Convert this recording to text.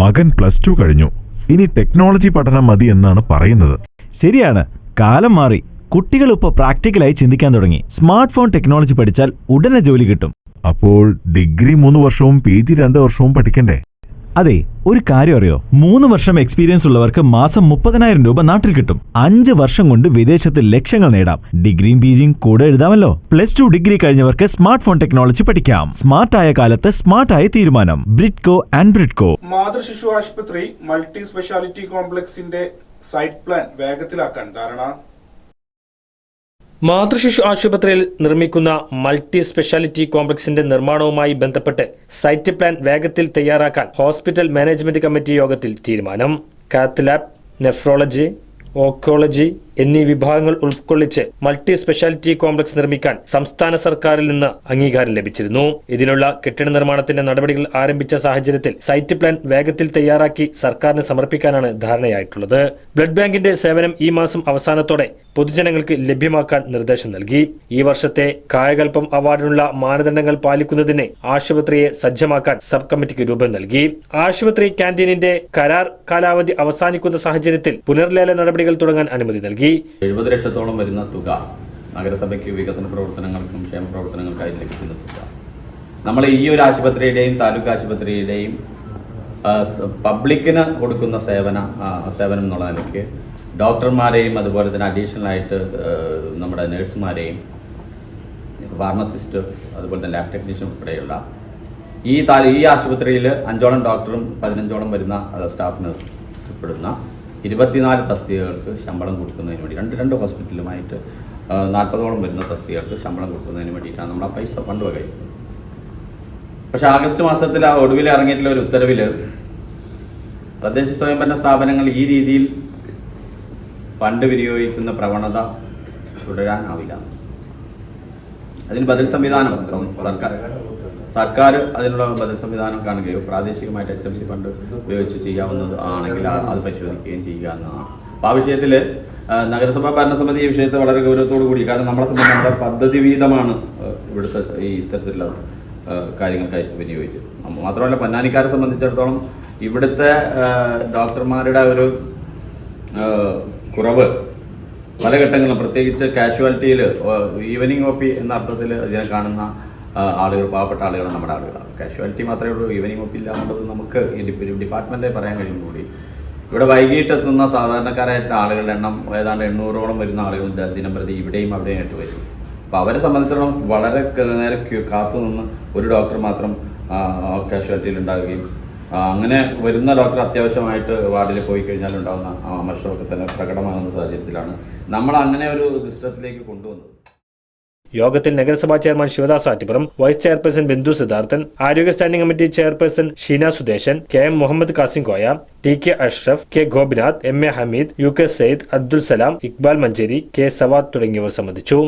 മകൻ plus two കഴിഞ്ഞു. ഇനി ടെക്നോളജി പഠനം മതി എന്നാണ് പറയുന്നത്. ശരിയാണ്. കാലം മാറി. കുട്ടികൾ ഇപ്പോൾ പ്രാക്ടിക്കലായി ചിന്തിക്കാൻ തുടങ്ങി. സ്മാർട്ട് ഫോൺ ടെക്നോളജി പഠിച്ചാൽ ഉടനെ ജോലി കിട്ടും. അപ്പോൾ ഡിഗ്രി മൂന്ന് വർഷവും പി ജി രണ്ട് വർഷവും പഠിക്കണ്ടേ? അതെ. ഒരു കാര്യം അറിയോ? മൂന്ന് വർഷം എക്സ്പീരിയൻസ് ഉള്ളവർക്ക് മാസം മുപ്പതിനായിരം രൂപ നാട്ടിൽ കിട്ടും. അഞ്ച് വർഷം കൊണ്ട് വിദേശത്ത് ലക്ഷ്യങ്ങൾ നേടാം. ഡിഗ്രിയും പിജിയും കൂടെ എഴുതാമല്ലോ. പ്ലസ് ടു ഡിഗ്രി കഴിഞ്ഞവർക്ക് സ്മാർട്ട് ഫോൺ ടെക്നോളജി പഠിക്കാം സ്മാർട്ടായ കാലത്ത് സ്മാർട്ടായ തീരുമാനം. ബ്രിഡ്കോ ആൻഡ് ബ്രിഡ്കോ മാതൃശിശു ആശുപത്രി മൾട്ടി സ്പെഷ്യാലിറ്റി കോംപ്ലക്സിന്റെ സൈറ്റ് പ്ലാൻ വേഗത്തിലാക്കാൻ ധാരണ. മാതൃശിശു ആശുപത്രിയിൽ നിർമ്മിക്കുന്ന മൾട്ടി സ്പെഷ്യാലിറ്റി കോംപ്ലക്സിന്റെ നിർമ്മാണവുമായി ബന്ധപ്പെട്ട് സൈറ്റ് പ്ലാൻ വേഗത്തിൽ തയ്യാറാക്കാൻ ഹോസ്പിറ്റൽ മാനേജ്മെന്റ് കമ്മിറ്റി യോഗത്തിൽ തീരുമാനം. കാത്ത് നെഫ്രോളജി ഓക്കോളജി എന്നീ വിഭാഗങ്ങൾ ഉൾക്കൊള്ളിച്ച് മൾട്ടി സ്പെഷ്യാലിറ്റി കോംപ്ലക്സ് നിർമ്മിക്കാൻ സംസ്ഥാന സർക്കാരിൽ നിന്ന് അംഗീകാരം ലഭിച്ചിരുന്നു. ഇതിനുള്ള കെട്ടിട നിർമ്മാണത്തിന്റെ നടപടികൾ ആരംഭിച്ച സാഹചര്യത്തിൽ സൈറ്റ് പ്ലാൻ വേഗത്തിൽ തയ്യാറാക്കി സർക്കാരിന് സമർപ്പിക്കാനാണ് ധാരണയായിട്ടുള്ളത്. ബ്ലഡ് ബാങ്കിന്റെ സേവനം ഈ മാസം അവസാനത്തോടെ പൊതുജനങ്ങൾക്ക് ലഭ്യമാക്കാൻ നിർദ്ദേശം നൽകി. ഈ വർഷത്തെ കായകൽപ്പം അവാർഡിനുള്ള മാനദണ്ഡങ്ങൾ പാലിക്കുന്നതിന് ആശുപത്രിയെ സജ്ജമാക്കാൻ സബ് കമ്മിറ്റിക്ക് രൂപം നൽകി. ആശുപത്രി ക്യാന്റീനിന്റെ കരാർ കാലാവധി അവസാനിക്കുന്ന സാഹചര്യത്തിൽ പുനർലേല നടപടികൾ തുടങ്ങാൻ അനുമതി നൽകി. എഴുപത് ലക്ഷത്തോളം വരുന്ന തുക നഗരസഭയ്ക്ക് വികസന പ്രവർത്തനങ്ങൾക്കും ക്ഷേമ പ്രവർത്തനങ്ങൾക്കായി ലഭിക്കുന്ന തുക. നമ്മൾ ഈ ഒരു ആശുപത്രിയുടെയും താലൂക്ക് ആശുപത്രിയുടെയും പബ്ലിക്കിന് കൊടുക്കുന്ന സേവന സേവനം എന്നുള്ള നിലയ്ക്ക് ഡോക്ടർമാരെയും അതുപോലെ തന്നെ അഡീഷണൽ ആയിട്ട് നമ്മുടെ നഴ്സുമാരെയും ഫാർമസിസ്റ്റ് അതുപോലെ തന്നെ ലാബ് ടെക്നീഷ്യൻ ഉൾപ്പെടെയുള്ള ഈ താ ഈ ആശുപത്രിയിൽ അഞ്ചോളം ഡോക്ടറും പതിനഞ്ചോളം വരുന്ന സ്റ്റാഫ് നഴ്സ് ഉൾപ്പെടുന്ന ഇരുപത്തിനാല് തസ്തികകൾക്ക് ശമ്പളം കൊടുക്കുന്നതിന് വേണ്ടി രണ്ട് രണ്ട് ഹോസ്പിറ്റലുമായിട്ട് നാൽപ്പതോളം വരുന്ന തസ്തികകൾക്ക് ശമ്പളം കൊടുക്കുന്നതിന് വേണ്ടിയിട്ടാണ് നമ്മൾ ആ പൈസ ഫണ്ട് വക പക്ഷെ ആഗസ്റ്റ് മാസത്തിൽ ആ ഒടുവിൽ ഇറങ്ങിയിട്ടുള്ള ഒരു ഉത്തരവിൽ തദ്ദേശ സ്വയംഭരണ സ്ഥാപനങ്ങൾ ഈ രീതിയിൽ ഫണ്ട് വിനിയോഗിക്കുന്ന പ്രവണത തുടരാനാവില്ല. അതിന് ബദൽ സംവിധാനം സർക്കാർ സർക്കാർ അതിനുള്ള ബദൽ സംവിധാനം കാണുകയോ പ്രാദേശികമായിട്ട് എച്ച് എം സി ഫണ്ട് ഉപയോഗിച്ച് ചെയ്യാവുന്നത് ആണെങ്കിൽ അത് പരിശോധിക്കുകയും ചെയ്യുക എന്നതാണ്. അപ്പോൾ ആ വിഷയത്തിൽ നഗരസഭാ ഭരണസമിതി ഈ വിഷയത്തെ വളരെ ഗൗരവത്തോടു കൂടി കാരണം നമ്മളെ സംബന്ധിച്ച് നമ്മുടെ പദ്ധതി വീതമാണ് ഇവിടുത്തെ ഈ ഇത്തരത്തിലുള്ള കാര്യങ്ങൾക്കായി വിനിയോഗിച്ചത്. മാത്രമല്ല പൊന്നാനിക്കാരെ സംബന്ധിച്ചിടത്തോളം ഇവിടുത്തെ ഡോക്ടർമാരുടെ ഒരു കുറവ് പല ഘട്ടങ്ങളിലും പ്രത്യേകിച്ച് കാഷ്വാലിറ്റിയിൽ ഈവനിങ് ഓപ്പി എന്ന അർത്ഥത്തിൽ ഇതിനെ കാണുന്ന ആളുകൾ പാവപ്പെട്ട ആളുകൾ നമ്മുടെ ആളുകളാണ്. കാഷ്വാലിറ്റി മാത്രമേ ഉള്ളൂ ഈവനിങ് ഒപ്പില്ല എന്നുള്ളത് നമുക്ക് ഡിപ്പാർട്ട്മെന്റേ പറയാൻ കഴിയും കൂടി. ഇവിടെ വൈകിട്ട് എത്തുന്ന സാധാരണക്കാരായിട്ടുള്ള ആളുകളുടെ എണ്ണം ഏതാണ്ട് എണ്ണൂറോളം വരുന്ന ആളുകൾ ദിനം പ്രതി ഇവിടെയും അവിടെയും ആയിട്ട് വരും. അപ്പോൾ അവരെ സംബന്ധിച്ചിടത്തോളം വളരെ നേരം കാത്തു നിന്ന് ഒരു ഡോക്ടർ മാത്രം കാഷ്വാലിറ്റിയിൽ ഉണ്ടാവുകയും അങ്ങനെ വരുന്ന ഡോക്ടർ അത്യാവശ്യമായിട്ട് വാർഡിൽ പോയി കഴിഞ്ഞാൽ ഉണ്ടാകുന്ന അമർഷമൊക്കെ തന്നെ പ്രകടമാകുന്ന സാഹചര്യത്തിലാണ്. നമ്മൾ അങ്ങനെ ഒരു സിസ്റ്റത്തിലേക്ക് കൊണ്ടുവന്നത്. യോഗത്തിൽ നഗരസഭാ chairman Sivadas Attippuram vice chairperson Bindu Siddharthan ആരോഗ്യ standing committee chairperson Sheena Sudesan K M Muhammad Kasim Koya T K Ashraf K Gopinath M A Hameed U K Sayed Abdul Salam Iqbal Manjeri K Sawad തുടങ്ങിയവർ സംബന്ധിച്ചു.